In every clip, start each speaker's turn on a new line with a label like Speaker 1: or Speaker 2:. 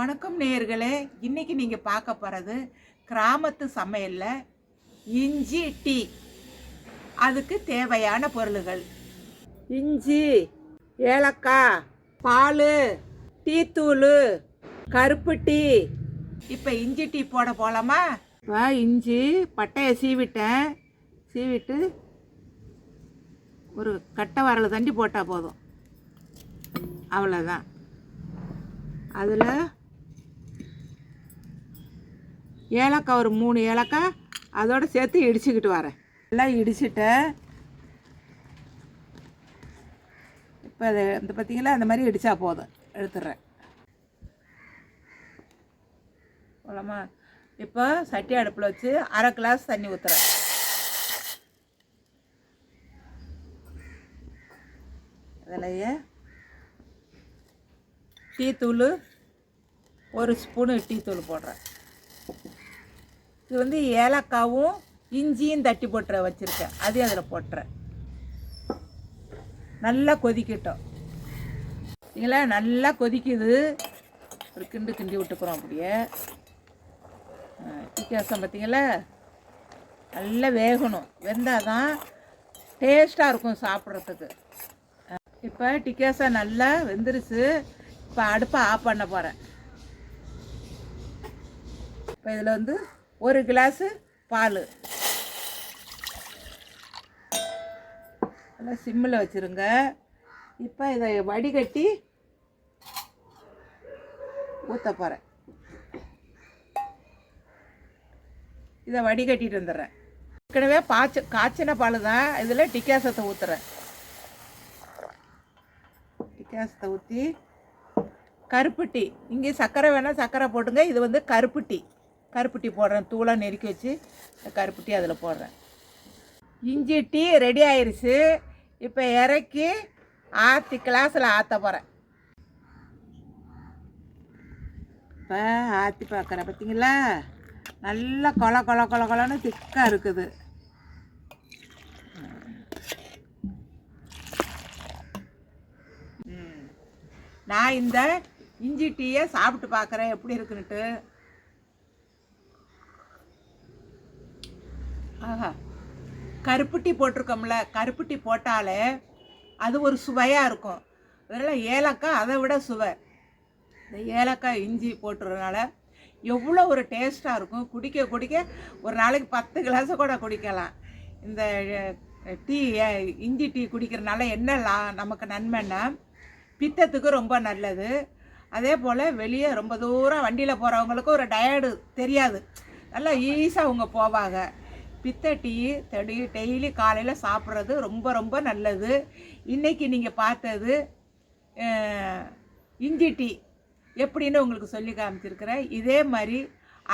Speaker 1: வணக்கம் நேயர்களே இன்னைக்கு நீங்கள் பார்க்க போகிறது கிராமத்து சமையலில் இஞ்சி டீ. அதுக்கு தேவையான பொருள்கள். இஞ்சி ஏலக்காய் பால் டீத்தூள் கருப்பு டீ. இப்போ இஞ்சி டீ போட போகலாமா இப்போ இஞ்சி பட்டையை சீவிட்டேன். சீவிட்டு ஒரு கட்டை வரல தண்டி போட்டால் போதும். அவ்வளோதான் அதில் ஏலக்காய் ஒரு மூணு ஏலக்காய் அதோடு சேர்த்து இடிச்சுக்கிட்டு வரேன். எல்லாம் இடிச்சிட்டேன் இப்போ அது இந்த பார்த்திங்களா அந்த மாதிரி இடித்தா போதும். எடுத்துடுறேன். போலாமா இப்போ சட்டி அடுப்பில் வச்சு அரை கிளாஸ் தண்ணி ஊற்றுறேன் இதிலையே டீத்தூள் ஒரு ஸ்பூனு டீத்தூள் போடுறேன். இது வந்து ஏலக்காவும் இஞ்சியும் தட்டி போட்டுற வச்சுருக்கேன். அதையும் அதில் போட்டுறேன். நல்லா கொதிக்கட்டும். சரிங்களா நல்லா கொதிக்குது. ஒரு கிண்டு கிண்டி விட்டுக்கிறோம் அப்படியே. வித்தியாசம் பார்த்தீங்களா நல்லா வேகணும். வெந்தால் தான் டேஸ்ட்டாக இருக்கும் சாப்பிட்றதுக்கு. இப்போ டிக்காசா நல்லா வெந்துருச்சு. இப்போ அடுப்பை ஆஃப் பண்ண போகிறேன் இப்போ இதில் வந்து ஒரு கிளாஸு பால். நல்லா சிம்மில் வச்சுருங்க. இப்போ இதை வடிகட்டி ஊற்ற போகிறேன் இதை வடிகட்டிட்டு வந்துடுறேன். ஏற்கனவே பாய்ச்ச காய்ச்சின பால் தான். இதில் டிக்காசத்தை ஊற்றுறேன் டிக்காசத்தை ஊற்றி கருப்பு டீ. இங்கே சர்க்கரை வேணால் சர்க்கரை போட்டுங்க. இது வந்து கருப்பு டீ. கருப்புட்டி போடுறேன் தூளாக நெருக்கி வச்சு கருப்பட்டி அதில் போடுறேன். இஞ்சி டீ ரெடி ஆயிடுச்சு இப்போ இறக்கி ஆற்றி கிளாஸில் ஆற்ற போகிறேன் இப்போ ஆற்றி பார்க்குறேன் பார்த்தீங்களா நல்லா கொல கொல கொல கொலன்னு திக்காக இருக்குது. நான் இந்த இஞ்சி டீயை சாப்பிட்டு பார்க்குறேன் எப்படி இருக்குன்ட்டு ஆஹா. கருப்பு போட்டிருக்கோம்ல கருப்புட்டி போட்டாலே அது ஒரு சுவையாக இருக்கும். அதனால் ஏலக்காய் அதை விட சுவை. இந்த ஏலக்காய் இஞ்சி போட்டுறதுனால எவ்வளோ ஒரு டேஸ்ட்டாக இருக்கும். குடிக்க குடிக்க ஒரு நாளைக்கு பத்து கிளாஸை கூட குடிக்கலாம். இந்த டீ இஞ்சி டீ குடிக்கிறனால என்ன லா நமக்கு நன்மைன்னா பித்தத்துக்கு ரொம்ப நல்லது. அதே போல் வெளியே ரொம்ப தூரம் வண்டியில் போகிறவங்களுக்கு ஒரு டயர்டு தெரியாது. நல்லா ஈஸியாக அவங்க போவாங்க. பித்த டீ தெடி டெய்லி காலையில் சாப்பிட்றது ரொம்ப ரொம்ப நல்லது. இன்றைக்கி நீங்கள் பார்த்தது இஞ்சி டீ எப்படின்னு உங்களுக்கு சொல்லி காமிச்சிருக்கிறேன். இதே மாதிரி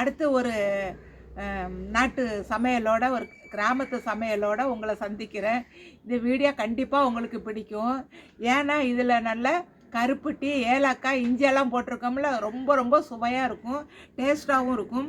Speaker 1: அடுத்து ஒரு நாட்டு சமையலோட ஒரு கிராமத்து சமையலோட உங்களை சந்திக்கிறேன். இந்த வீடியோ கண்டிப்பாக உங்களுக்கு பிடிக்கும். ஏன்னா இதில் நல்ல கருப்பு டீ ஏலக்காய் இஞ்சியெல்லாம் போட்டிருக்கோம்ல ரொம்ப ரொம்ப சுவையாக இருக்கும் டேஸ்ட்டாகவும் இருக்கும்.